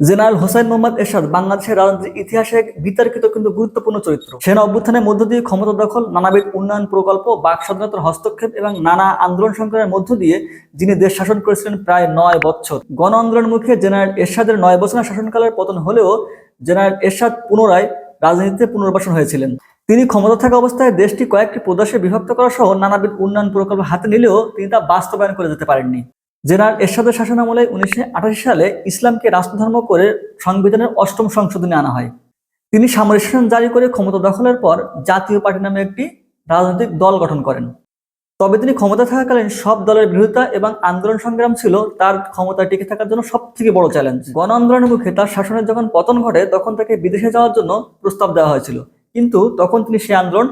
General Hossain Mohammad এরশাদ, বাংলাদেশের রাজনীতির ইতিহাসে এক বিতর্কিত কিন্তু গুরুত্বপূর্ণ চরিত্র। সেনা অভ্যুত্থানের মধ্য দিয়ে ক্ষমতা দখল, নানাবিধ উন্নয়ন প্রকল্প, বাক স্বাধীনতার হস্তক্ষেপ এবং নানা আন্দোলন সংগ্রামের মধ্য দিয়ে যিনি দেশ শাসন করেছিলেন প্রায় নয় বছর। গণ আন্দোলনের মুখে জেনারেল এরশাদের নয় বছরের শাসনকালের পতন হলেও জেনারেল এরশাদ পুনরায় রাজনীতিতে পুনর্বাসন হয়েছিলেন। তিনি ক্ষমতা থাকা অবস্থায় দেশটি কয়েকটি প্রদেশে বিভক্ত করা সহ নানাবিধ উন্নয়ন প্রকল্প হাতে নিলেও তিনি তা বাস্তবায়ন করে যেতে পারেননি। জেনারেল এরশাদের শাসনামলে উনিশশো সালে ইসলামকে রাষ্ট্রধর্ম করে সংবিধানের অষ্টম সংশোধনী আনা হয়। তিনি সামরিক শাসন জারি করে ক্ষমতা দখলের পর জাতীয় পার্টি নামে একটি রাজনৈতিক দল গঠন করেন। তবে তিনি ক্ষমতা থাকাকালীন সব দলের বিরোধিতা এবং আন্দোলন সংগ্রাম ছিল তার ক্ষমতা টিকে থাকার জন্য সব থেকে বড় চ্যালেঞ্জ। গণ আন্দোলনের মুখে তার শাসনের যখন পতন ঘটে, তখন তাকে বিদেশে যাওয়ার জন্য প্রস্তাব দেওয়া হয়েছিল। কিন্তু তখন তিনি সেই আন্দোলন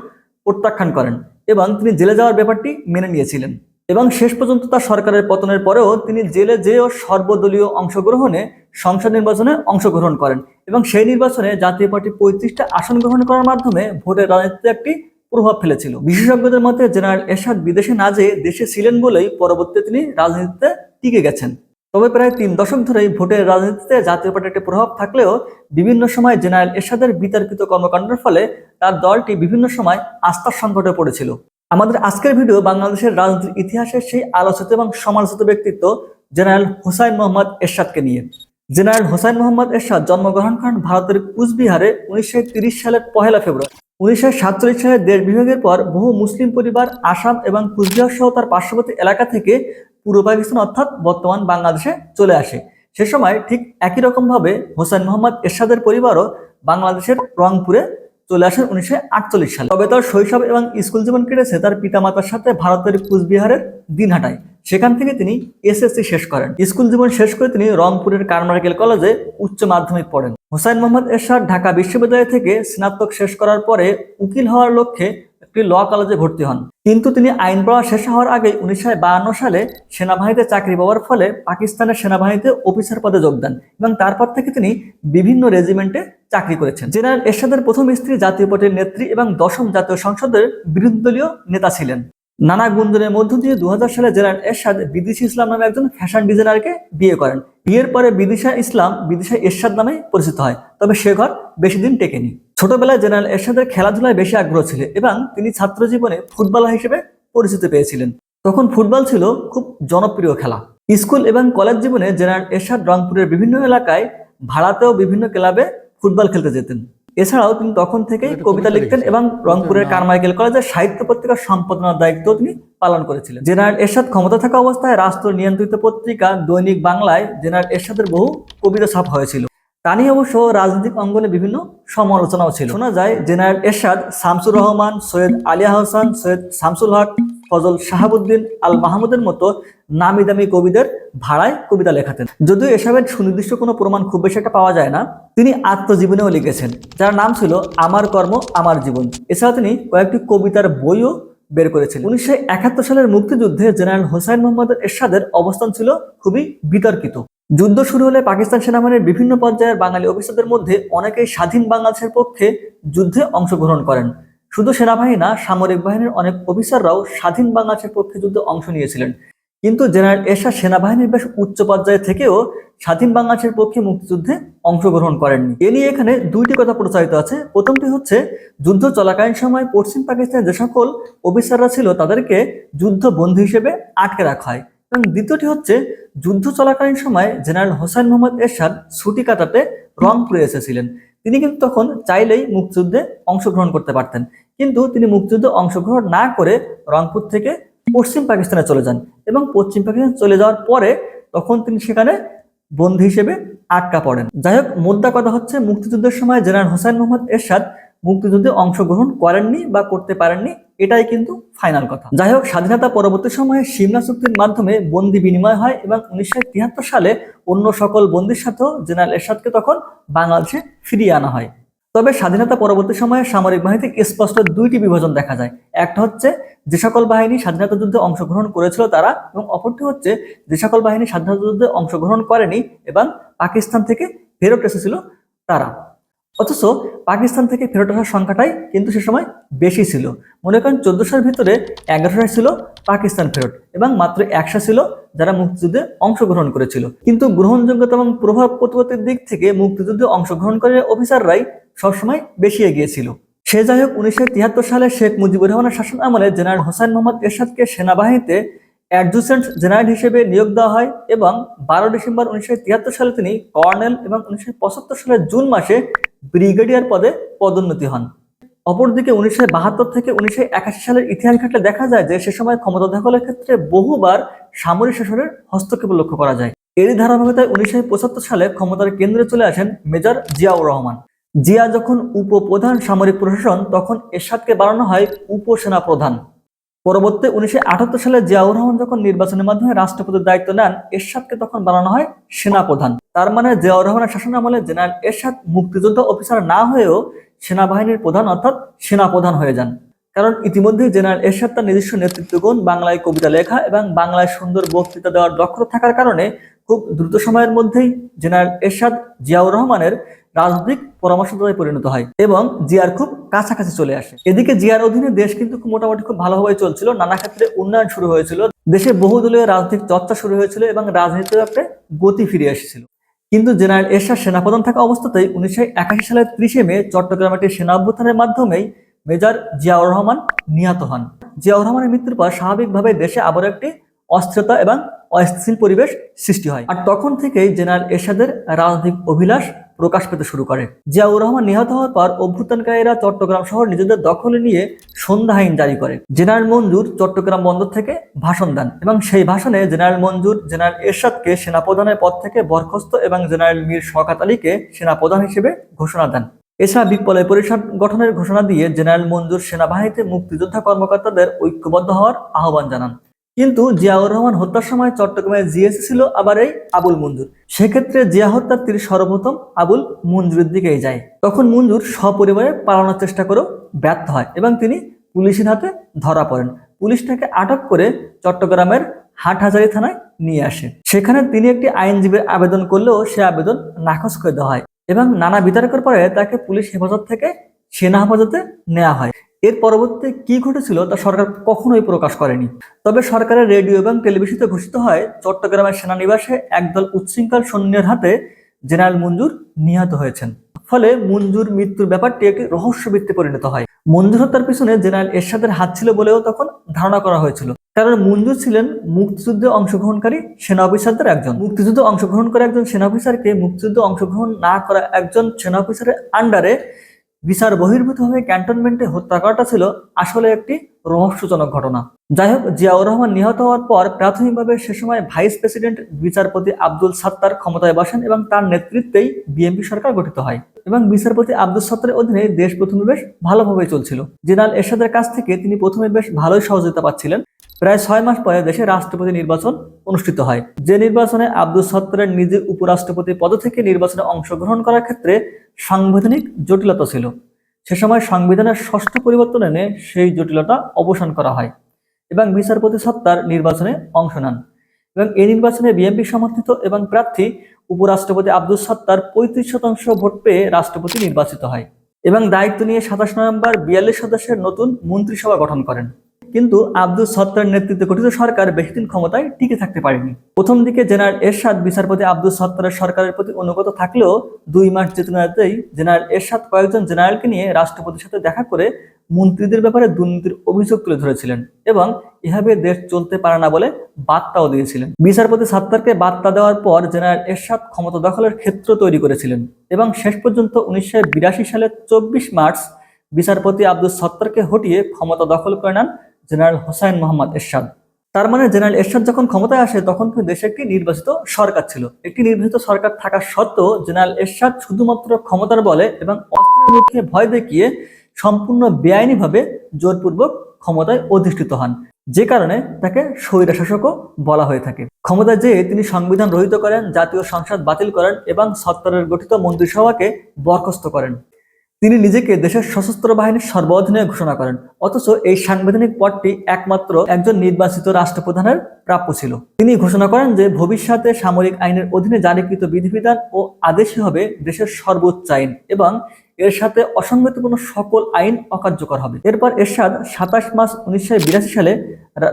প্রত্যাখ্যান করেন এবং তিনি জেলে যাওয়ার ব্যাপারটি মেনে নিয়েছিলেন। এবং শেষ পর্যন্ত তার সরকারের পতনের পরেও তিনি জেলে যেয়েও সর্বদলীয় অংশগ্রহণে সংসদ নির্বাচনে অংশগ্রহণ করেন এবং সেই নির্বাচনে জাতীয় পার্টি পঁয়ত্রিশটা আসন গ্রহণ করার মাধ্যমে ভোটের রাজনীতিতে একটি প্রভাব ফেলেছিল। বিশেষজ্ঞদের মতে জেনারেল এরশাদ বিদেশে না যেয়ে দেশে ছিলেন বলেই পরবর্তীতে তিনি রাজনীতিতে টিকে গেছেন। তবে প্রায় তিন দশক ধরেই ভোটের রাজনীতিতে জাতীয় পার্টির একটি প্রভাব থাকলেও বিভিন্ন সময় জেনারেল এরশাদের বিতর্কিত কর্মকাণ্ডের ফলে তার দলটি বিভিন্ন সময় আস্থার সংকটে পড়েছিল। আমাদের আজকের ভিডিও বাংলাদেশের রাজনীতির ইতিহাসের সেই আলোচিত এবং সমালোচিত ব্যক্তিত্ব জেনারেল হুসাইন মোহাম্মদ এরশাদকে নিয়ে। জেনারেল হুসাইন মোহাম্মদ এরশাদ জন্মগ্রহণ করেন ভারতের কুচবিহারে উনিশশো সালের পহেলা ফেব্রুয়ারি। উনিশশো সাতচল্লিশ সালে দেশ বিভাগের পর বহু মুসলিম পরিবার আসাম এবং কুচবিহার সহ তার পার্শ্ববর্তী এলাকা থেকে পূর্ব পাকিস্তান অর্থাৎ বর্তমান বাংলাদেশে চলে আসে। সে সময় ঠিক একই রকমভাবে হোসেন মোহাম্মদ এরশাদের পরিবারও বাংলাদেশের রংপুরে চলে আসেন উনিশশো আটচল্লিশ সালে। তবে তার শৈশব এবং স্কুল জীবন কেটেছে তার পিতামাতার সাথে ভারতের কুচবিহারের দিনহাটায়। সেখান থেকে তিনি এসএসসি শেষ করেন। স্কুল জীবন শেষ করে তিনি রংপুরের কারমার্কেল কলেজে উচ্চ মাধ্যমিক পড়েন। হোসাইন মোহাম্মদ এরশাদ ঢাকা বিশ্ববিদ্যালয় থেকে স্নাতক শেষ করার পরে উকিল হওয়ার লক্ষ্যে একটি ল কলেজে ভর্তি হন। কিন্তু তিনি আইন পড়া শেষ হওয়ার আগে উনিশশো সালে সেনাবাহিনীতে চাকরি পাওয়ার ফলে পাকিস্তানের সেনাবাহিনীতে অফিসার পদে যোগ দেন এবং তারপর থেকে তিনি বিভিন্ন রেজিমেন্টে চাকরি করেছেন। জেনারেল এরশাদের প্রথম স্ত্রী জাতীয় পার্টির নেত্রী এবং দশম জাতীয় সংসদের বিরোধী দলীয় নেতা ছিলেন। নানা গুঞ্জনের মধ্য দিয়ে দু হাজার সালে জেনারেল এরশাদ বিদিশা ইসলাম নামে একজন ফ্যাশন ডিজাইনারকে বিয়ে করেন। বিয়ের পরে বিদিশা ইসলাম বিদিশা এরশাদ নামে পরিচিত হয়, তবে সে ঘর বেশি দিন টেকেনি। ছোটবেলায় জেনারেল এরশাদের খেলাধুলায় বেশি আগ্রহ ছিল এবং তিনি ছাত্র জীবনে ফুটবলার হিসেবে পরিচিতি পেয়েছিলেন। তখন ফুটবল ছিল খুব জনপ্রিয় খেলা। স্কুল এবং কলেজ জীবনে জেনারেল এরশাদ রংপুরের বিভিন্ন এলাকায় ভাড়াতেও বিভিন্ন ক্লাবে ফুটবল খেলতে যেতেন। এছাড়াও তিনি তখন থেকেই কবিতা লিখতেন এবং রংপুরের কারমাইকেল কলেজের সাহিত্য পত্রিকার সম্পাদনার দায়িত্ব তিনি পালন করেছিলেন। জেনারেল এরশাদ ক্ষমতা থাকা অবস্থায় রাষ্ট্র নিয়ন্ত্রিত পত্রিকা দৈনিক বাংলায় জেনারেল এরশাদের বহু কবিতা ছাপ হয়েছিল। তা নিয়ে অবশ্য রাজনৈতিক অঙ্গনে বিভিন্ন সমালোচনাও ছিল। শোনা যায় জেনারেল এরশাদ শামসুর রহমান সৈয়দ আলিয়া হাসান সৈয়দ শামসুল হক ফজল শাহাবুদ্দিন আল মাহমুদের মতো নামি দামি কবিদের ভাড়ায় কবিতা লেখাতেন। যদিও এসবের সুনির্দিষ্ট কোনো প্রমাণ খুব বেশি একটা পাওয়া যায় না, তিনি আত্মজীবনেও লিখেছেন, যার নাম ছিল আমার কর্ম, আমার জীবন। এছাড়া তিনি কয়েকটি কবিতার বইও বের করেছিলেন উনিশশো একাত্তর সালের মুক্তিযুদ্ধে জেনারেল হোসাইন মোহাম্মদ এরশাদের অবস্থান ছিল খুবই বিতর্কিত। যুদ্ধ শুরু হলে পাকিস্তান সেনাবাহিনীর বিভিন্ন পর্যায়ের বাঙালি অফিসারদের মধ্যে অনেকেই স্বাধীন বাংলাদেশের পক্ষে যুদ্ধে অংশগ্রহণ করেন। শুধু সেনাবাহিনী না, সামরিক বাহিনীর অনেক অফিসাররাও স্বাধীন বাংলাদেশের পক্ষে যুদ্ধে অংশ নিয়েছিলেন। কিন্তু জেনারেল এরশাদ সেনাবাহিনীর বেশ উচ্চ পর্যায়ে থেকেও স্বাধীন বাংলাদেশের পক্ষে মুক্তিযুদ্ধে অংশগ্রহণ করেননি। এ নিয়ে এখানে দুইটি কথা প্রচারিত আছে। প্রথমটি হচ্ছে, যুদ্ধ চলাকালীন সময় পশ্চিম পাকিস্তানের যে সকল অফিসাররা ছিল তাদেরকে যুদ্ধ বন্ধু হিসেবে আটকে রাখা হয়। এবং দ্বিতীয়টি হচ্ছে, যুদ্ধ চলাকালীন সময় জেনারেল হোসেন মোহাম্মদ এরশাদ ছুটি কাটাতে রংপুরে এসেছিলেন। তিনি কিন্তু তখন চাইলেই মুক্তিযুদ্ধে অংশগ্রহণ করতে পারতেন। কিন্তু তিনি মুক্তিযুদ্ধে অংশগ্রহণ না করে রংপুর থেকে পশ্চিম পাকিস্তানে চলে যান এবং পশ্চিম পাকিস্তান চলে যাওয়ার পরে তখন তিনি সেখানে বন্ধু হিসেবে আটকা পড়েন। যাই হোক, মোদ্দা কথা হচ্ছে মুক্তিযুদ্ধের সময় জেনারেল হোসেন মোহাম্মদ এরশাদ মুক্তিযুদ্ধে অংশগ্রহণ করেননি বা করতে পারেননি এটাই কিন্তু ফাইনাল কথা। যাই হোক স্বাধীনতা পরবর্তী সময়ে সিমলা চুক্তির মাধ্যমে বন্দি বিনিময় হয় এবং উনিশশো তিয়াত্তর সালে অন্য সকল বন্দির সাথেও জেনারেল এরশাদকে তখন বাংলাদেশে ফিরিয়ে আনা হয়। তবে স্বাধীনতা পরবর্তী সময়ে সামরিক বাহিনীতে স্পষ্ট দুইটি বিভাজন দেখা যায়। একটা হচ্ছে, যে সকল বাহিনী স্বাধীনতা যুদ্ধে অংশগ্রহণ করেছিল তারা এবং অপরটি হচ্ছে, যে সকল বাহিনী স্বাধীনতা যুদ্ধে অংশগ্রহণ করেনি এবং পাকিস্তান থেকে ফেরত এসেছিল তারা। অথচ পাকিস্তান থেকে ফেরত আসার সংখ্যাটাই কিন্তু সে সময় বেশি ছিল। মনে করেন চোদ্দশোর ভিতরে এগারোশো ছিল পাকিস্তান ফেরত এবং মাত্র একশো ছিল যারা মুক্তিযুদ্ধে অংশগ্রহণ করেছিল। কিন্তু গ্রহণযোগ্যতা এবং প্রভাব প্রতিপত্তির দিক থেকে মুক্তিযুদ্ধে অংশগ্রহণ করে অফিসাররাই সবসময় বেশি এগিয়েছিল সে যাই হোক, উনিশশো তিয়াত্তর সালে শেখ মুজিবুর রহমানের শাসন আমলে জেনারেল হোসেন মোহাম্মদ এরশাদকে সেনাবাহিনীতে অ্যাডজুসেন্ট জেনারেল হিসেবে নিয়োগ দেওয়া হয় এবং বারো ডিসেম্বর উনিশশো তিয়াত্তর সালে তিনি কর্নেল এবং উনিশশো সালের জুন মাসে ব্রিগেডিয়ার পদে পদোন্নতি হন। অপরদিকে উনিশশো বাহাত্তর থেকে উনিশশো একাশি সালের ইতিহাস ঘাটলে দেখা যায় যে সে সময় ক্ষমতা দখলের ক্ষেত্রে বহুবার সামরিক শাসনের হস্তক্ষেপ লক্ষ্য করা যায়। এরই ধারাবাহিকতায় উনিশশো পঁচাত্তর সালে ক্ষমতার কেন্দ্রে চলে আসেন মেজর জিয়াউর রহমান। জিয়া যখন উপপ্রধান সামরিক প্রশাসন, তখন এরশাদকে বাড়ানো হয় উপসেনা প্রধান পরবর্তী উনিশশো আটাত্তর সালে জিয়াউর রহমান যখন নির্বাচনের মাধ্যমে রাষ্ট্রপতির দায়িত্ব নেন, এরশাদকে তখন বানানো হয় সেনা প্রধান তার মানে জিয়াউর রহমানের শাসন আমলে জেনারেল এরশাদ মুক্তিযুদ্ধ অফিসার না হয়েও সেনাবাহিনীর প্রধান অর্থাৎ সেনা প্রধান হয়ে যান। কারণ ইতিমধ্যে জেনারেল এরশাদ তার নিজস্ব নেতৃত্বগুণ বাংলায় কবিতা লেখা এবং বাংলায় সুন্দর বক্তৃতা দেওয়ার দক্ষতা থাকার কারণে খুব দ্রুত সময়ের মধ্যেই জেনারেল এরশাদ জিয়াউর রহমানের রাজনৈতিক পরামর্শদাতায় পরিণত হয় এবং জিয়ার খুব কাছাকাছি চলে আসে। এদিকে জিয়ার অধীনে দেশ কিন্তু খুব মোটামুটি খুব ভালোভাবে চলছিল। নানা ক্ষেত্রে উন্নয়ন শুরু হয়েছিল। দেশে বহুদলীয় রাজনৈতিক চর্চা শুরু হয়েছিল এবং রাজনীতিতে একটা গতি ফিরে এসেছিল। কিন্তু জেনারেল এরশাদ সেনাপ্রধান থাকা অবস্থাতেই উনিশশো একাশি সালের ত্রিশে মে চট্টগ্রামে একটি সেনা অভ্যুত্থানের মাধ্যমেই মেজর জিয়াউর রহমান নিহত হন। জিয়াউর রহমানের মৃত্যুর পর স্বাভাবিকভাবে দেশে আবার একটি অস্থিরতা এবং অস্থিতিশীল পরিবেশ সৃষ্টি হয়। আর তখন থেকেই জেনারেল এরশাদের রাজনৈতিক অভিলাষ প্রকাশ পেতে শুরু করে। জিয়াউর রহমান নিহত হওয়ার পর অভ্যুত্থানকারীরা চট্টগ্রাম শহর নিজেদের দখলে নিয়ে সন্ধ্যা আইন জারি করে। জেনারেল মঞ্জুর চট্টগ্রাম বন্দর থেকে ভাষণ দেন এবং সেই ভাষণে জেনারেল মঞ্জুর, জেনারেল এরশাদকে সেনাপ্রধানের পদ থেকে বরখাস্ত এবং জেনারেল মীর শওকাত আলীকে সেনাপ্রধান হিসেবে ঘোষণা দেন। এছাড়া বিপ্লবী পরিষদ গঠনের ঘোষণা দিয়ে জেনারেল মঞ্জুর সেনাবাহিনীতে মুক্তিযোদ্ধা কর্মকর্তাদের ঐক্যবদ্ধ হওয়ার আহ্বান জানান। কিন্তু জিয়াউর রহমান হত্যার সময় চট্টগ্রামে জিএসি ছিল আবার এই আবুল মঞ্জুর। সেক্ষেত্রে জিয়া হত্যার তীর সর্বপ্রথম আবুল মঞ্জুরের দিকেই যায়। তখন মঞ্জুর সপরিবারে পালানোর চেষ্টা করেও ব্যর্থ হয় এবং তিনি পুলিশের হাতে ধরা পড়েন। পুলিশ তাকে আটক করে চট্টগ্রামের হাটহাজারি থানায় নিয়ে আসে। সেখানে তিনি একটি আইনজীবীর আবেদন করলেও সে আবেদন নাকচ করে দেওয়া হয় এবং নানা বিতর্কের পরে তাকে পুলিশ হেফাজত থেকে সেনা হেফাজতে নেওয়া হয়। এর পরবর্তীতে কি ঘটেছিল তা সরকার কখনোই প্রকাশ করেনি। তবে সরকারের রেডিও এবং টেলিভিশনে ঘোষিত হয়, চট্টগ্রামের সেনানিবাসে একদল উচ্ছৃঙ্খল সৈন্যের হাতে জেনারেল মঞ্জুর নিহত হয়েছেন। ফলে মঞ্জুর মৃত্যুর ব্যাপারটি একটি রহস্যবৃত্তে পরিণত হয়। মঞ্জুর হত্যার পিছনে জেনারেল এরশাদের হাত ছিল বলেও তখন ধারণা করা হয়েছিল। কারণ মঞ্জুর ছিলেন মুক্তিযুদ্ধে অংশগ্রহণকারী সেনা অফিসারদের একজন। মুক্তিযুদ্ধে অংশগ্রহণ করা একজন সেনা অফিসারকে মুক্তিযুদ্ধে অংশগ্রহণ না করা একজন সেনা অফিসারের আন্ডারে বিচার বহির্ভূতভাবে ক্যান্টনমেন্টে হত্যা করাটা ছিল আসলে একটি রহস্যজনক ঘটনা। যাই হোক, জিয়াউর রহমান নিহত হওয়ার পর প্রাথমিকভাবে সে সময় ভাইস প্রেসিডেন্ট বিচারপতি আব্দুল সাত্তার ক্ষমতায় বসেন এবং তার নেতৃত্বেই বিএনপি সরকার গঠিত হয়। এবং বিচারপতি আব্দুল সাত্তারের অধীনে দেশ প্রথমে বেশ ভালোভাবে চলছিল। জেনারেল এরশাদের কাছ থেকে তিনি প্রথমে বেশ ভালোই সহযোগিতা পাচ্ছিলেন। প্রায় ছয় মাস পরে দেশে রাষ্ট্রপতি নির্বাচন অনুষ্ঠিত হয়। যে নির্বাচনে আব্দুল সত্তরের নিজে উপরাষ্ট্রপতি পদ থেকে নির্বাচনে অংশগ্রহণ করার ক্ষেত্রে সাংবিধানিক জটিলতা ছিল। সে সময় সংবিধানের ষষ্ঠ পরিবর্তন এনে সেই জটিলতা অবসান করা হয় এবং বিচারপতি সত্তার নির্বাচনে অংশ নেন। এবং এই নির্বাচনে বিএনপি সমর্থিত এবং প্রার্থী উপরাষ্ট্রপতি আব্দুল সত্তার পঁয়ত্রিশ শতাংশ ভোট পেয়ে রাষ্ট্রপতি নির্বাচিত হয় এবং দায়িত্ব নিয়ে সাতাশ নভেম্বর বিয়াল্লিশ সদস্যের নতুন মন্ত্রিসভা গঠন করেন। কিন্তু আব্দুল সত্তার নেতৃত্বে গঠিত সরকার বেশিদিন ক্ষমতায় টিকে থাকতে পারেনি। প্রথম দিকে জেনারেল এরশাদ বিচারপতি আব্দুল সত্তারের সরকারের প্রতি অনুগত থাকলেও দুই মাস যেতে না যেতেই জেনারেল এরশাদ কয়েকজন জেনারেলকে নিয়ে রাষ্ট্রপতির সাথে দেখা করে মন্ত্রীদের ব্যাপারে দুর্নীতির অভিযোগ তুলে ধরেছিলেন এবং এভাবে দেশ চলতে পারে না বলে বার্তাও দিয়েছিলেন। বিচারপতি সত্তারকে বার্তা দেওয়ার পর জেনারেল এরশাদ ক্ষমতা দখলের ক্ষেত্র তৈরি করেছিলেন এবং শেষ পর্যন্ত উনিশশো বিরাশি সালের চব্বিশ মার্চ বিচারপতি আব্দুল সত্তারকে হটিয়ে ক্ষমতা দখল করে নেন জেনারেল হোসাইন মোহাম্মদ এরশাদ। তার মানে জেনারেল এরশাদ যখন ক্ষমতায় আসে তখন কিন্তু দেশে একটি নির্বাচিত সরকার ছিল। একটি নির্বাচিত সরকার থাকা সত্ত্বেও জেনারেল এরশাদ শুধুমাত্র ক্ষমতার বলে এবং অস্ত্রের মুখে ভয় দেখিয়ে সম্পূর্ণ বেআইনিভাবে জোরপূর্বক ক্ষমতায় অধিষ্ঠিত হন, যে কারণে তাকে স্বৈরাশাসকও বলা হয়ে থাকে। ক্ষমতায় যেয়ে তিনি সংবিধান রহিত করেন, জাতীয় সংসদ বাতিল করেন এবং সত্তরের গঠিত মন্ত্রিসভাকে বরখাস্ত করেন। তিনি নিজেকে দেশের সশস্ত্র বাহিনীর সর্বাধিনায়ক ঘোষণা করেন, অথচ এই সাংবিধানিক পদটি একমাত্র একজন নির্বাচিত রাষ্ট্রপ্রধানের প্রাপ্য ছিল। তিনি ঘোষণা করেন যে ভবিষ্যতে সামরিক আইনের অধীনে জারিকৃত বিধিবিধান ও আদেশই হবে দেশের সর্বোচ্চ আইন এবং এর সাথে অসঙ্গতিপূর্ণ সকল আইন অকার্যকর হবে। এরপর এরশাদ সাতাশ মার্চ উনিশশো বিরাশি সালে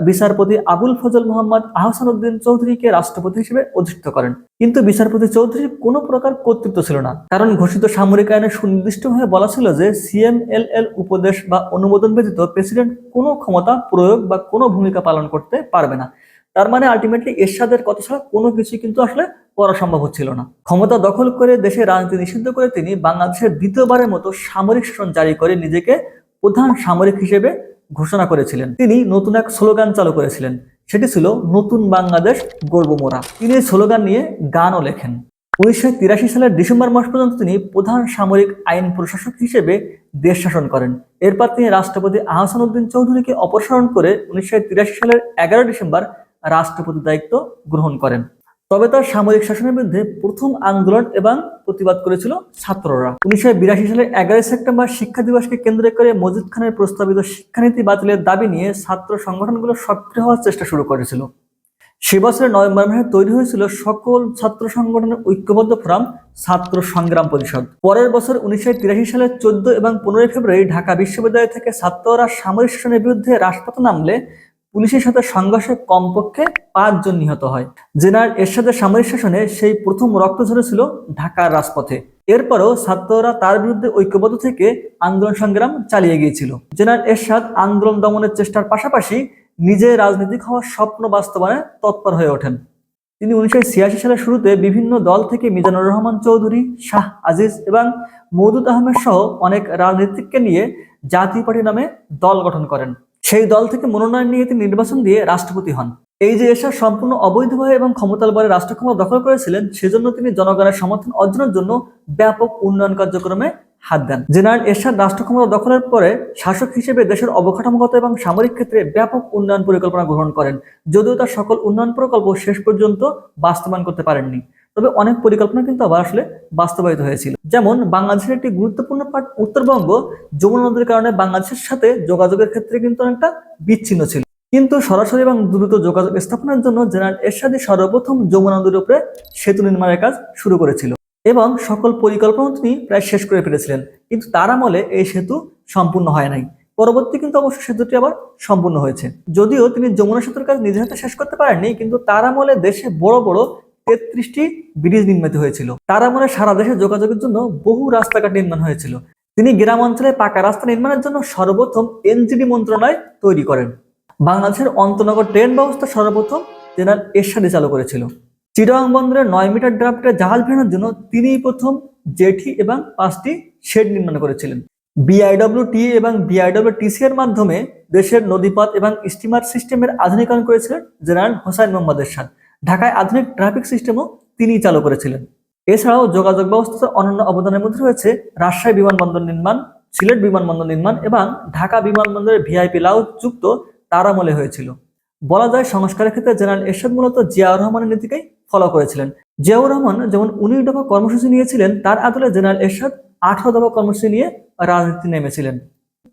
বিচারপতি আবুল ফজল মোহাম্মদ আহসান উদ্দিন চৌধুরীকে রাষ্ট্রপতি হিসেবে অধিষ্ঠিত করেন। কিন্তু বিচারপতি চৌধুরীর কোনো প্রকার কর্তৃত্ব ছিল না। কারণ ঘোষিত সামরিক আইনে সুনির্দিষ্টভাবে বলা ছিল যে সিএমএলএল উপদেশ বা অনুমোদন ব্যতীত প্রেসিডেন্ট কোনো ক্ষমতা, প্রয়োগ বা কোনো ভূমিকা পালন করতে পারবে না। তার মানে আলটিমেটলি এরশাদের কথা ছাড়া কোনো কিছুই কিন্তু আসলে করা সম্ভব হচ্ছিল না। ক্ষমতা দখল করে দেশের রাজনীতি নিষিদ্ধ করে তিনি বাংলাদেশের দ্বিতীয়বারের মতো সামরিক শাসন জারি করে নিজেকে প্রধান সামরিক হিসেবে ঘোষণা করেছিলেন। তিনি নতুন এক স্লোগান চালু করেছিলেন। সেটি ছিল নতুন বাংলাদেশ গর্ব মোরা তিনি স্লোগান নিয়ে গানও লেখেন। উনিশশো তিরাশি সালের ডিসেম্বর মাস পর্যন্ত তিনি প্রধান সামরিক আইন প্রশাসক হিসেবে দেশ শাসন করেন। এরপর তিনি রাষ্ট্রপতি আহসান উদ্দিন চৌধুরীকে অপসারণ করে উনিশশো তিরাশি সালের এগারো ডিসেম্বর রাষ্ট্রপতির দায়িত্ব গ্রহণ করেন। তবে তার সামরিক শাসনের বিরুদ্ধে প্রথম আন্দোলন এবং প্রতিবাদ করেছিল ছাত্ররা। উনিশশো বিরাশি সালের এগারোই সেপ্টেম্বর শিক্ষা দিবসকে কেন্দ্র করে মজিদ খানের প্রস্তাবিত শিক্ষানীতি বাতিলের দাবি নিয়ে ছাত্র সংগঠনগুলো সক্রিয় হওয়ার চেষ্টা শুরু করেছিল। সে বছরের নভেম্বর মাসে তৈরি হয়েছিল সকল ছাত্র সংগঠনের ঐক্যবদ্ধ ফোরাম, ছাত্র সংগ্রাম পরিষদ। পরের বছর উনিশশো তিরাশি সালের চোদ্দ এবং পনেরোই ফেব্রুয়ারি ঢাকা বিশ্ববিদ্যালয় থেকে ছাত্ররা সামরিক শাসনের বিরুদ্ধে রাজপথে নামলে পুলিশের সাথে সংঘর্ষে কমপক্ষে পাঁচজন নিহত হয়। জেনারেল এরশাদের সামরিক শাসনে সেই প্রথম রক্ত ঝরেছিল ঢাকার রাজপথে। এরপরও ছাত্ররা তার বিরুদ্ধে ঐক্যবদ্ধ থেকে আন্দোলন সংগ্রাম চালিয়ে গিয়েছিল। জেনারেল এরশাদ আন্দোলন দমনের চেষ্টার পাশাপাশি নিজে রাজনীতিক হওয়ার স্বপ্ন বাস্তবায়নে তৎপর হয়ে ওঠেন। তিনি উনিশশো ছিয়াশি সালের শুরুতে বিভিন্ন দল থেকে মিজানুর রহমান চৌধুরী, শাহ আজিজ এবং মৌদুদ আহমেদ সহ অনেক রাজনীতিককে নিয়ে জাতীয় পার্টি নামে দল গঠন করেন। সেই দল থেকে মনোনয়ন নিয়ে তিনি নির্বাচন দিয়ে রাষ্ট্রপতি হন। এই যে এরশাদ সম্পূর্ণ অবৈধভাবে এবং ক্ষমতার বলে রাষ্ট্র ক্ষমতা দখল করেছিলেন, সেজন্য তিনি জনগণের সমর্থন অর্জনের জন্য ব্যাপক উন্নয়ন কার্যক্রমে হাত দেন। জেনারেল এরশাদ রাষ্ট্র ক্ষমতা দখলের পরে শাসক হিসেবে দেশের অবকাঠামোগত এবং সামরিক ক্ষেত্রে ব্যাপক উন্নয়ন পরিকল্পনা গ্রহণ করেন, যদিও তার সকল উন্নয়ন প্রকল্প শেষ পর্যন্ত বাস্তবায়ন করতে পারেননি। তবে অনেক পরিকল্পনা কিন্তু আবার আসলে বাস্তবায়িত হয়েছিল। যেমন, বাংলাদেশের একটি গুরুত্বপূর্ণ পার্ট উত্তরবঙ্গ যমুনা নদীর কারণে বাংলাদেশের সাথে যোগাযোগের ক্ষেত্রে কিন্তু অনেকটা বিচ্ছিন্ন ছিল। কিন্তু সরাসরি এবং দ্রুত যোগাযোগ স্থাপনের জন্য জেনারেল এরশাদি সর্বপ্রথম যমুনা নদীর উপরে সেতু নির্মাণের কাজ শুরু করেছিল এবং সকল পরিকল্পনা তিনি প্রায় শেষ করে ফেলেছিলেন। কিন্তু তার আমলে এই সেতু সম্পূর্ণ হয় নাই। পরবর্তী কিন্তু অবশ্য সেতুটি আবার সম্পূর্ণ হয়েছে। যদিও তিনি যমুনা সেতুর কাজ নিজের হাতে শেষ করতে পারেননি, কিন্তু তার আমলে দেশে বড় বড় তেত্রিশটি ব্রিজ নির্মিত হয়েছিল। তার আমলে সারা দেশে যোগাযোগের জন্য বহু রাস্তাঘাট নির্মাণ হয়েছিল। তিনি গ্রাম অঞ্চলে পাকা রাস্তা নির্মাণের জন্য সর্বপ্রথম এনজিডি মন্ত্রণালয় তৈরি করেন। বাংলাদেশের অন্তনগর ট্রেন ব্যবস্থা সর্বপ্রথম জেনারেল এরশাদি চালু করেছিল। চিটাগাং বন্দরে নয় মিটার ড্রাফটে জাহাজ ভেড়ানোর জন্য তিনি প্রথম জেঠি এবং পাঁচটি শেড নির্মাণ করেছিলেন। বিআইডব্লিউটি এবং বিআইডব্লিউটিসি এর মাধ্যমে দেশের নদীপথ এবং স্টিমার সিস্টেমের আধুনিকরণ করেছিলেন জেনারেল হোসাইন মোহাম্মদ এরশাদ। ঢাকায় আধুনিক ট্রাফিক সিস্টেমও তিনিই চালু করেছিলেন। এছাড়াও যোগাযোগ ব্যবস্থার অন্যান্য অবদানের মধ্যে রয়েছে রাজশাহী বিমানবন্দর নির্মাণ, সিলেট বিমানবন্দর নির্মাণ এবং ঢাকা বিমানবন্দরের ভিআইপি লাউজ যুক্ত তার আমলে হয়েছিল। বলা যায় সংস্কারের ক্ষেত্রে জেনারেল এরশাদ মূলত জিয়াউর রহমানের নীতিকেই ফলো করেছিলেন। জিয়াউর রহমান যেমন উনিশ দফা কর্মসূচি নিয়েছিলেন, তার আদলে জেনারেল এরশাদ আঠারো দফা কর্মসূচি নিয়ে রাজনীতি নেমেছিলেন।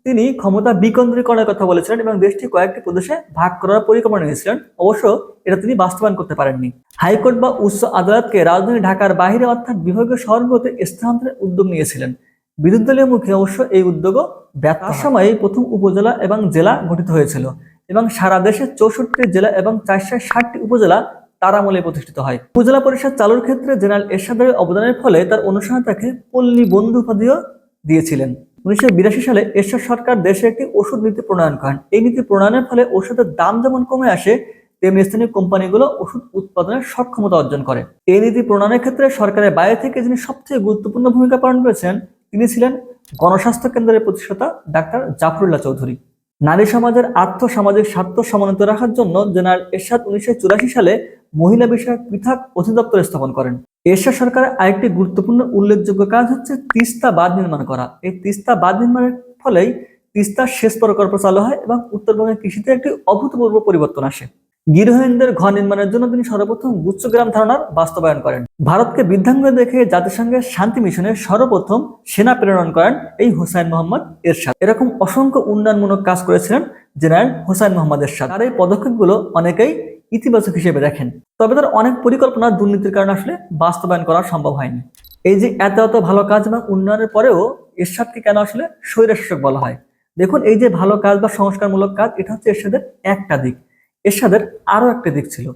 তিনি ক্ষমতা বিকেন্দ্রীকরণের কথা বলেছিলেন এবং দেশটি কয়েকটি প্রদেশে ভাগ করার পরিকল্পনা নিয়েছিলেন। অবশ্য এটা তিনি বাস্তবায়ন করতে পারেননি। হাইকোর্ট বা উচ্চ আদালতকে রাজধানী ঢাকার বাইরে অর্থাৎ বিভাগীয় শহরগুলোতে স্থানান্তরের উদ্যোগ নিয়েছিলেন। বিরোধী দলীয় মুখে অবশ্য এই উদ্যোগও ব্যর্থ। সময়ে প্রথম উপজেলা এবং জেলা গঠিত হয়েছিল এবং সারা দেশে চৌষট্টি জেলা এবং চারশো ষাটটি উপজেলা তার আমলে প্রতিষ্ঠিত হয়। উপজেলা পরিষদ চালুর ক্ষেত্রে জেনারেল এরশাদের অবদানের ফলে তার অনুসরণ তাকে পল্লী বন্ধু উপাধিও দিয়েছিলেন। উনিশশো বিরাশি সালে এরশাদ সরকার দেশে একটি ওষুধ নীতি প্রণয়ন করেন। এই নীতি প্রণয়নের ফলে ওষুধের দাম যেমন কমে আসে, তেমনি স্থানীয় কোম্পানিগুলো ওষুধ উৎপাদনের সক্ষমতা অর্জন করে। এই নীতি প্রণয়নের ক্ষেত্রে সরকারের বাইরে থেকে যিনি সবচেয়ে গুরুত্বপূর্ণ ভূমিকা পালন করেছেন, তিনি ছিলেন গণস্বাস্থ্য কেন্দ্রের প্রতিষ্ঠাতা ডাক্তার জাফরুল্লাহ চৌধুরী। নারী সমাজের আর্থ সামাজিক স্বার্থ সমন্বিত রাখার জন্য জেনারেল এরশাদ উনিশশো চুরাশি সালে মহিলা বিষয়ক পৃথক অধিদপ্তর স্থাপন করেন। এরশাদ সরকারের আরেকটি গুরুত্বপূর্ণ উল্লেখযোগ্য কাজ হচ্ছে তিস্তা বাঁধ নির্মাণ করা। এই তিস্তা বাঁধ নির্মাণের ফলেই তিস্তার শেষ প্রকল্প চালু হয় এবং উত্তরবঙ্গের কৃষিতে একটি অভূতপূর্ব পরিবর্তন আসে। গৃহহীনদের ঘর নির্মাণের জন্য তিনি সর্বপ্রথম গুচ্ছগ্রাম ধারণার বাস্তবায়ন করেন। ভারতকে বৃদ্ধাঙ্গ দেখে জাতিসংঘের শান্তি মিশনে সর্বপ্রথম সেনা প্রেরণ করেন এই হোসাইন মোহাম্মদ এরশাদ। এরকম অসংখ্য উন্নয়নমূলক কাজ করেছিলেন জেনারেল হোসাইন মোহাম্মদ এরশাদ। আর এই পদক্ষেপগুলো অনেকেই ইতিবাচক হিসেবে দেখেন। তবে তার অনেক পরিকল্পনা দুর্নীতির কারণে আসলে বাস্তবায়ন করা সম্ভব হয়নি। এই যে এত এত ভালো কাজ বা উন্নয়নের পরেও এরশাদকে কেন আসলে স্বৈরশাসক বলা হয়? দেখুন, এই যে ভালো কাজ বা সংস্কারমূলক কাজ, এটা হচ্ছে এরশাদের একটা দিক। এরশাদের আরও একটা দিক ছিল,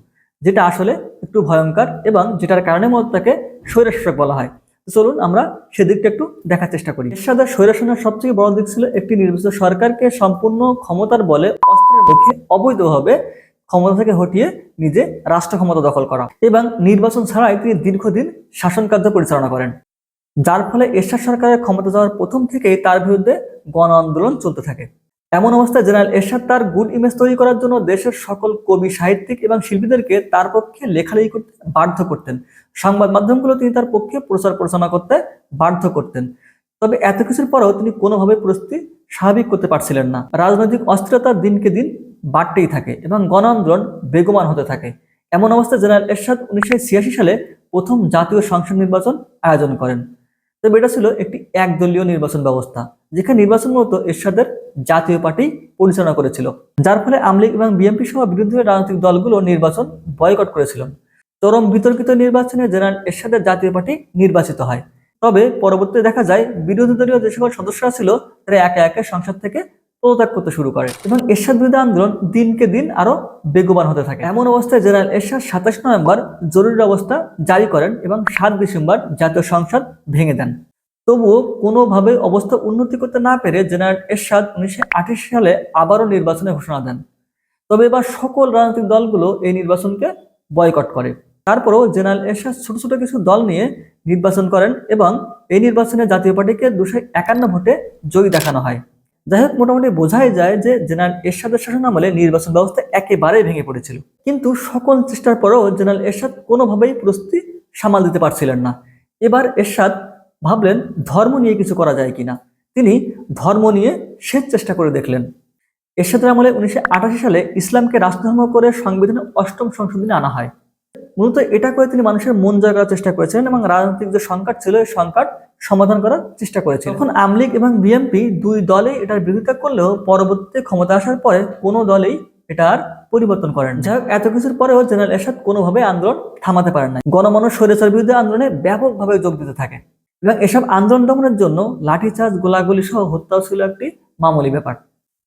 যেটা আসলে একটু ভয়ঙ্কর এবং যেটার কারণে মূলত তাকে স্বৈরশাসক বলা হয়। চলুন আমরা সেদিকটা একটু দেখার চেষ্টা করি। এরশাদের স্বৈরাসনের সবচেয়ে বড় দিক ছিল একটি নির্বাচিত সরকারকে সম্পূর্ণ ক্ষমতার বলে অস্ত্রের মুখে অবৈধভাবে ক্ষমতা থেকে হটিয়ে নিজে রাষ্ট্র ক্ষমতা দখল করা। এবং নির্বাচন ছাড়াই তিনি দীর্ঘদিন শাসন কার্য পরিচালনা করেন। যার ফলে এরশাদ সরকারের ক্ষমতা যাওয়ার প্রথম থেকেই তার বিরুদ্ধে গণ আন্দোলন চলতে থাকে। এমন অবস্থায় জেনারেল এরশাদ তার গুড ইমেজ তৈরি করার জন্য দেশের সকল কবি, সাহিত্যিক এবং শিল্পীদেরকে তার পক্ষে লেখালেখি করতে বাধ্য করতেন। সংবাদ মাধ্যমগুলো তিনি তার পক্ষে প্রচার প্রচারণা করতে বাধ্য করতেন। তবে এত কিছুর পরেও তিনি কোনোভাবে পরিস্থিতি স্বাভাবিক করতে পারছিলেন না। রাজনৈতিক অস্থিরতা দিনকে দিন বাড়তেই থাকে এবং গণ আন্দোলন বেগমান হতে থাকে। এমন অবস্থায় জেনারেল এরশাদ উনিশশো ছিয়াশি সালে প্রথম জাতীয় সংসদ নির্বাচন আয়োজন করেন। তবে এটা ছিল একটি একদলীয় নির্বাচন ব্যবস্থা, যেখানে নির্বাচন মূলত এরশাদের জাতীয় পার্টি পরিচালনা করেছিল, যার ফলে আমলিগ এবং বিএনপি সহ বিরোধী রাজনৈতিক দলগুলো নির্বাচন বয়কট করেছিল। চরম বিতর্কিত নির্বাচনে জেনারেল এরশাদের জাতীয় পার্টি নির্বাচিত হয়। তবে পরবর্তীতে দেখা যায়, বিরোধী দলীয় যে সকল সদস্যরা ছিল, তারা একে একে সংসদ থেকে পদত্যাগ করতে শুরু করে এবং এরশাদ বিরোধী আন্দোলন দিনকে দিন আরও বেগবান হতে থাকে। এমন অবস্থায় জেনারেল এরশাদ সাতাশ নভেম্বর জরুরি অবস্থা জারি করেন এবং সাত ডিসেম্বর জাতীয় সংসদ ভেঙে দেন। তবুও কোনোভাবে অবস্থা উন্নতি করতে না পেরে জেনারেল এরশাদ উনিশশো সালে আবারও নির্বাচনে ঘোষণা দেন। তবে এবার সকল রাজনৈতিক দলগুলো এই নির্বাচনকে বয়কট করে। তারপরেও জেনারেল এরশাদ ছোট ছোট কিছু দল নিয়ে নির্বাচন করেন এবং এই নির্বাচনে জাতীয় পার্টিকে দুশো একান্ন ভোটে জয়ী দেখানো হয়। যাই হোক, মোটামুটি বোঝাই যায় যে জেনারেল এরশাদের শাসন আমলে নির্বাচন ব্যবস্থা একেবারেই ভেঙে পড়েছিল। কিন্তু সকল চেষ্টার পরেও জেনারেল এরশাদ কোনোভাবেই প্রস্তুতি সামাল দিতে পারছিলেন না। এবার এরশাদ ভাবলেন, ধর্ম নিয়ে কিছু করা যায় কিনা? তিনি ধর্ম নিয়ে শেষ চেষ্টা করে দেখলেন। এরশাদের আমলে উনিশশো আটাশি সালে ইসলামকে রাষ্ট্রধর্ম করে সংবিধানের অষ্টম সংশোধনী আনা হয়। মূলত এটা করে তিনি মানুষের মন জয় করার চেষ্টা করেছিলেন এবং রাজনৈতিক যে সংকট ছিল এই সংকট সমাধান করার চেষ্টা করেছিল। তখন আমলিগ এবং বিএনপি দুই দলে এটার বিরোধিতা করলেও পরবর্তীতে ক্ষমতা আসার পরে কোনো দলেই এটা আর পরিবর্তন করেন যাই এত কিছুর পরেও জেনারেল এরশাদ কোনোভাবে আন্দোলন থামাতে পারেন না গণমানুষ স্বৈরাচার বিরুদ্ধে আন্দোলনে ব্যাপকভাবে যোগ দিতে থাকে এবং এসব আন্দোলন দমনের জন্য লাঠিচার্জ, গোলাগুলি সহ হত্যাও ছিল একটি মামুলি ব্যাপার।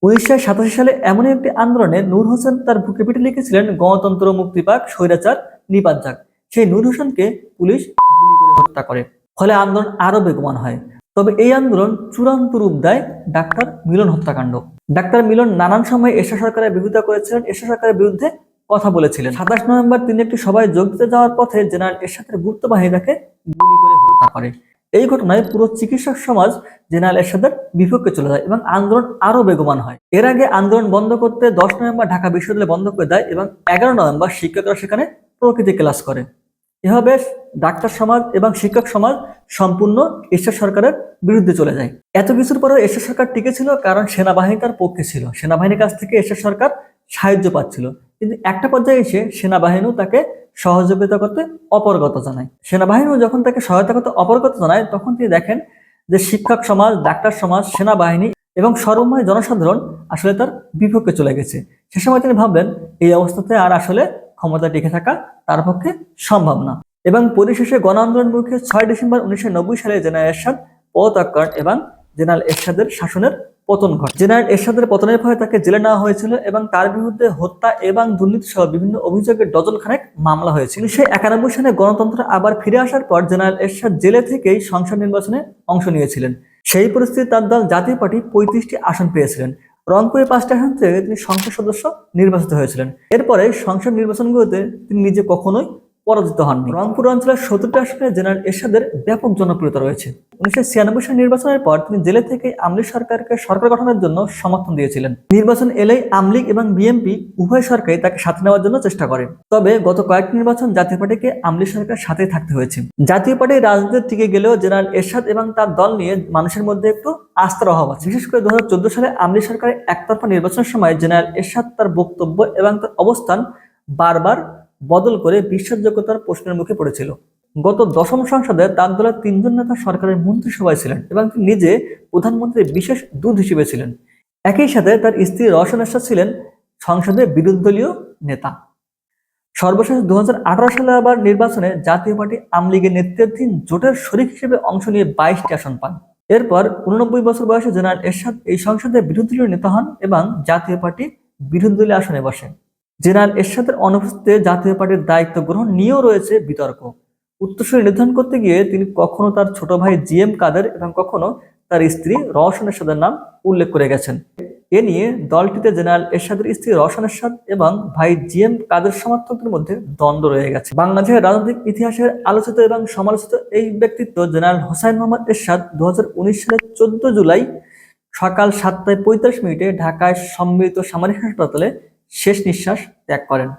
উনিশশো সাতাশি সালে এমনই একটি আন্দোলনে নূর হোসেন তার বুকে পিঠে লিখেছিলেন, গণতন্ত্র মুক্তি পাক স্বৈরাচার নিপাত যাক। সেই নূর হোসেনকে পুলিশ গুলি করে হত্যা করে। ফলে আন্দোলন আরও বেগমান হয়। তবে এই আন্দোলন চূড়ান্ত রূপ দেয় ডাক্তার মিলন হত্যাকাণ্ড। ডাক্তার মিলন নানান সময় এশা সরকারের বিরোধিতা করেছিলেন এশা সরকারের বিরুদ্ধে কথা বলেছিলেন। সাতাশ নভেম্বর তিনি একটি সভায় যোগ দিতে যাওয়ার পথে জেনারেল এরশাদের গুপ্ত বাহিনী তাকে গুলি করে হত্যা করে। এই ঘটনায় পুরো চিকিৎসক সমাজ জেনারেল এরশাদের বিপক্ষে চলে যায় এবং আন্দোলন আরও বেগমান হয়। এর আগে আন্দোলন বন্ধ করতে দশ নভেম্বর ঢাকা বিশ্ববিদ্যালয় বন্ধ করে দেয় এবং এগারো নভেম্বর শিক্ষকরা সেখানে প্রকৃতি ক্লাস করে। এভাবে ডাক্তার সমাজ এবং শিক্ষক সমাজ সম্পূর্ণ ঈশ্বর সরকারের বিরুদ্ধে চলে যায়। এত কিছুর পরেও ঈশ্বর সরকার টিকে ছিল কারণ সেনাবাহিনী তার পক্ষে ছিল। সেনাবাহিনীর কাছ থেকে ঈশ্বর সরকার সাহায্য পাচ্ছিল। কিন্তু একটা পর্যায়ে এসে সেনাবাহিনীও তাকে সহযোগিতা করতে অপরগত জানায়। সেনাবাহিনীও যখন তাকে সহায়তা করতে অপরগত জানায়, তখন তিনি দেখেন যে শিক্ষক সমাজ, ডাক্তার সমাজ, সেনাবাহিনী এবং সর্বময় জনসাধারণ আসলে তার বিপক্ষে চলে গেছে। সে সময় তিনি ভাবলেন, এই অবস্থাতে আর আসলে ক্ষমতা টিকে থাকা তার পক্ষে সম্ভব না। এবং পরিশেষে গণ আন্দোলন মুখে ছয় ডিসেম্বর উনিশশো নব্বই সালে জেনারেল এরশাদ পদত্যাগ করেন এবং জেনারেল এরশাদের শাসনের পতন ঘটে। জেনারেল এরশাদের পতনের ফলে তাকে জেলে নেওয়া হয়েছিল এবং তার বিরুদ্ধে হত্যা এবং দুর্নীতি সহ বিভিন্ন অভিযোগের ডজন খানেক মামলা হয়েছিল উনিশশো একানব্বই সালে গণতন্ত্র আবার ফিরে আসার পর জেনারেল এরশাদ জেলে থেকেই সংসদ নির্বাচনে অংশ নিয়েছিলেন। সেই পরিস্থিতি তার দল জাতীয় পার্টি পঁয়ত্রিশটি আসন পেয়েছিলেন। রংপুরের পাঁচটি আসন থেকে তিনি সংসদ সদস্য নির্বাচিত হয়েছিলেন। এরপরে সংসদ নির্বাচনগুলোতে তিনি নিজে কখনোই পরাজিত হননি। রংপুর অঞ্চলের সত্তরটি আসনে জেনারেল এরশাদের ব্যাপক জনপ্রিয়তা রয়েছে। উনিশশো ছিয়ানব্বই সাল নির্বাচনের পর তিনি জেলে থেকে আমলিগ সরকারকে সরকার গঠনের জন্য সমর্থন দিয়েছিলেন। নির্বাচন এলেই আমলিগ এবং বিএনপি উভয় সরকারই তাকে সাথে নেওয়ার জন্য চেষ্টা করে তবে গত কয়েকটি নির্বাচন জাতীয় পার্টিকে আমলি সরকার সাথে থাকতে হয়েছে। জাতীয় পার্টির রাজনীতির টিকে গেলেও জেনারেল এরশাদ এবং তার দল নিয়ে মানুষের মধ্যে একটু আস্থার অভাব আছে। বিশেষ করে দু হাজার চোদ্দ সালে আমলিগ সরকারের একতরফা নির্বাচনের সময় জেনারেল এরশাদ তার বক্তব্য এবং তার অবস্থান বারবার বদল করে বিশ্বাসযোগ্যতার প্রশ্নের মুখে পড়েছিল। গত দশম সংসদে তার দলের তিনজন নেতা সরকারের মন্ত্রিসভায় ছিলেন এবং তিনি নিজে প্রধানমন্ত্রীর বিশেষ দূত হিসেবে ছিলেন। একই সাথে তার স্ত্রী এরশাদ ছিলেন সংসদে বিরোধী দলীয় নেতা। সর্বশেষ দু হাজার আঠারো সালে আবার নির্বাচনে জাতীয় পার্টি আমলিগের নেতৃত্বাধীন জোটের শরিক হিসেবে অংশ নিয়ে বাইশটি আসন পান। এরপর উননব্বই বছর বয়সে জেনারেল এরশাদ এই সংসদে বিরোধী দলীয় নেতা হন এবং জাতীয় পার্টি বিরোধী দলীয় আসনে বসেন। জেনারেল এরশাদের অনুপস্থিতিতে জাতীয় পার্টির দায়িত্ব গ্রহণ নিয়েও রয়েছে বিতর্ক। উত্তরসূরি নির্ধারণ করতে গিয়ে তিনি কখনো তার ছোট ভাই জি এম কাদের এবং কখনো তার স্ত্রী রওশন এরশাদের নাম উল্লেখ করে গেছেন। এ নিয়ে দলটিতে জেনারেল এরশাদের স্ত্রী রওশন এরশাদ এবং ভাই জি এম কাদের সমর্থকদের মধ্যে দ্বন্দ্ব রয়ে গেছে। বাংলাদেশের রাজনৈতিক ইতিহাসের আলোচিত এবং সমালোচিত এই ব্যক্তিত্ব জেনারেল হোসাইন মোহাম্মদ এরশাদ দু হাজার উনিশ সালের চোদ্দ জুলাই সকাল সাতটায় পঁয়তাল্লিশ মিনিটে ঢাকায় সম্মিলিত সামরিক হাসপাতালে শেষ নিঃশ্বাস ত্যাগ করেন।